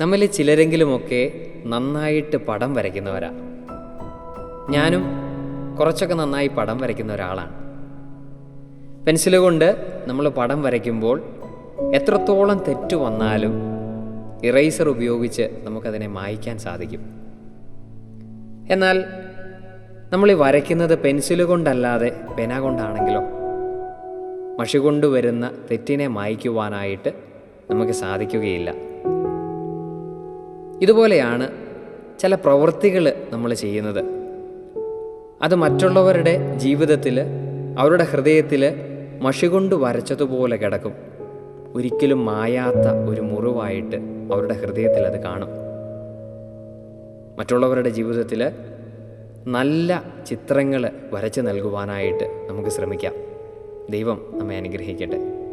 നമ്മിൽ ചിലരെങ്കിലുമൊക്കെ നന്നായിട്ട് പടം വരയ്ക്കുന്നവരാ. ഞാനും കുറച്ചൊക്കെ നന്നായി പടം വരയ്ക്കുന്ന ഒരാളാണ്. പെൻസിൽ കൊണ്ട് നമ്മൾ പടം വരയ്ക്കുമ്പോൾ എത്രത്തോളം തെറ്റ് വന്നാലും ഇറേസർ ഉപയോഗിച്ച് നമുക്കതിനെ മായ്ക്കാൻ സാധിക്കും. എന്നാൽ നമ്മൾ ഈ വരയ്ക്കുന്നത് പെൻസിൽ കൊണ്ടല്ലാതെ പെന കൊണ്ടാണെങ്കിലോ? മഷി കൊണ്ടുവരുന്ന തെറ്റിനെ മായ്ക്കുവാനായിട്ട് നമുക്ക് സാധിക്കുകയില്ല. ഇതുപോലെയാണ് ചില പ്രവൃത്തികൾ നമ്മൾ ചെയ്യുന്നത്. അത് മറ്റുള്ളവരുടെ ജീവിതത്തിൽ അവരുടെ ഹൃദയത്തിൽ മഷി കൊണ്ട് വരച്ചതുപോലെ കിടക്കും. ഒരിക്കലും മായാത്ത ഒരു മുറിവായിട്ട് അവരുടെ ഹൃദയത്തിൽ അത് കാണും. മറ്റുള്ളവരുടെ ജീവിതത്തിൽ നല്ല ചിത്രങ്ങൾ വരച്ച് നൽകുവാനായിട്ട് നമുക്ക് ശ്രമിക്കാം. ദൈവം നമ്മെ അനുഗ്രഹിക്കട്ടെ.